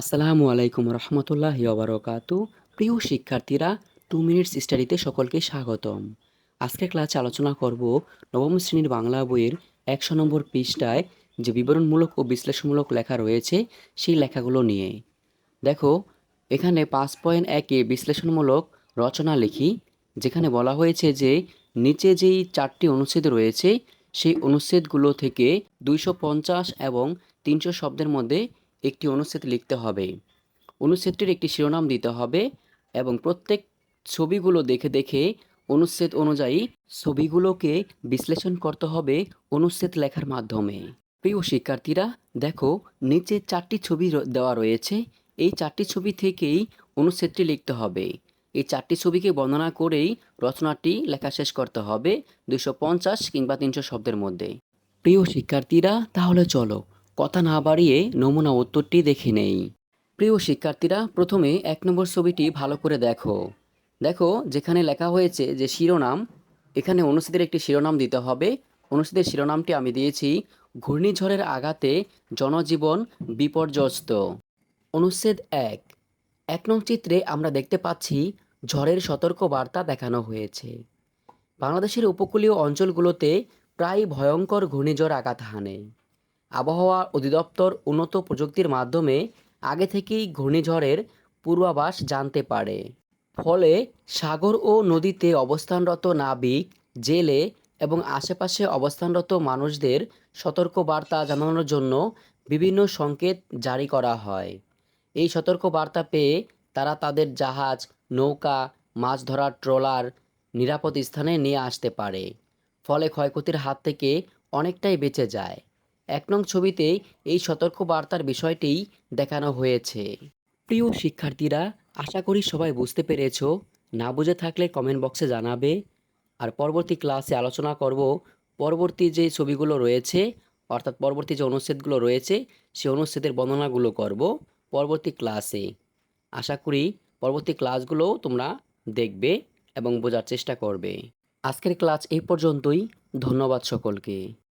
আসসালামু আলাইকুম রহমতুল্লাহ ওবরকাতু প্রিয় শিক্ষার্থীরা টু মিনিটস স্টাডিতে সকলকে স্বাগতম। আজকের ক্লাসে আলোচনা করব নবম শ্রেণির বাংলা বইয়ের একশো নম্বর পৃষ্ঠায় যে বিবরণমূলক ও বিশ্লেষণমূলক লেখা রয়েছে, সেই লেখাগুলো নিয়ে। দেখো, এখানে পাঁচ পয়েন্ট একে বিশ্লেষণমূলক রচনা লিখি, যেখানে বলা হয়েছে যে নিচে যেই চারটি অনুচ্ছেদ রয়েছে, সেই অনুচ্ছেদগুলো থেকে দুইশো পঞ্চাশ এবং তিনশো শব্দের মধ্যে একটি অনুচ্ছেদ লিখতে হবে। অনুচ্ছেদটির একটি শিরোনাম দিতে হবে এবং প্রত্যেক ছবিগুলো দেখে দেখে অনুচ্ছেদ অনুযায়ী ছবিগুলোকে বিশ্লেষণ করতে হবে অনুচ্ছেদ লেখার মাধ্যমে। প্রিয় শিক্ষার্থীরা, দেখো, নিচে চারটি ছবি দেওয়া রয়েছে। এই চারটি ছবি থেকেই অনুচ্ছেদটি লিখতে হবে। এই চারটি ছবিকে বর্ণনা করেই রচনাটি লেখা শেষ করতে হবে দুশো পঞ্চাশ কিংবা তিনশো শব্দের মধ্যে। প্রিয় শিক্ষার্থীরা, তাহলে চলো কথা না বাড়িয়ে নমুনা উত্তরটি দেখে নেই। প্রিয় শিক্ষার্থীরা, প্রথমে এক নম্বর ছবিটি ভালো করে দেখো। দেখো, যেখানে লেখা হয়েছে যে শিরোনাম, এখানে অনুচ্ছেদের একটি শিরোনাম দিতে হবে। অনুচ্ছেদের শিরোনামটি আমি দিয়েছি, ঘূর্ণিঝড়ের আঘাতে জনজীবন বিপর্যস্ত। অনুচ্ছেদ এক। এক নং চিত্রে আমরা দেখতে পাচ্ছি, ঝড়ের সতর্ক বার্তা দেখানো হয়েছে। বাংলাদেশের উপকূলীয় অঞ্চলগুলোতে প্রায় ভয়ঙ্কর ঘূর্ণিঝড় আঘাত হানে। আবহাওয়া অধিদপ্তর উন্নত প্রযুক্তির মাধ্যমে আগে থেকেই ঘূর্ণিঝড়ের পূর্বাভাস জানতে পারে। ফলে সাগর ও নদীতে অবস্থানরত নাবিক, জেলে এবং আশেপাশে অবস্থানরত মানুষদের সতর্কবার্তা জানানোর জন্য বিভিন্ন সংকেত জারি করা হয়। এই সতর্কবার্তা পেয়ে তারা তাদের জাহাজ, নৌকা, মাছ ধরার ট্রলার নিরাপদ স্থানে নিয়ে আসতে পারে। ফলে ক্ষয়ক্ষতির হাত থেকে অনেকটাই বেঁচে যায়। এক নং ছবিতে এই সতর্কবার্তার বিষয়টিই দেখানো হয়েছে। প্রিয় শিক্ষার্থীরা, আশা করি সবাই বুঝতে পেরেছ। না বুঝে থাকলে কমেন্ট বক্সে জানাবে। আর পরবর্তী ক্লাসে আলোচনা করব পরবর্তী যে ছবিগুলো রয়েছে, অর্থাৎ পরবর্তী যে অনুচ্ছেদগুলো রয়েছে, সেই অনুচ্ছেদের বর্ণনাগুলো করব পরবর্তী ক্লাসে। আশা করি পরবর্তী ক্লাসগুলোও তোমরা দেখবে এবং বোঝার চেষ্টা করবে। আজকের ক্লাস এই পর্যন্তই। ধন্যবাদ সকলকে।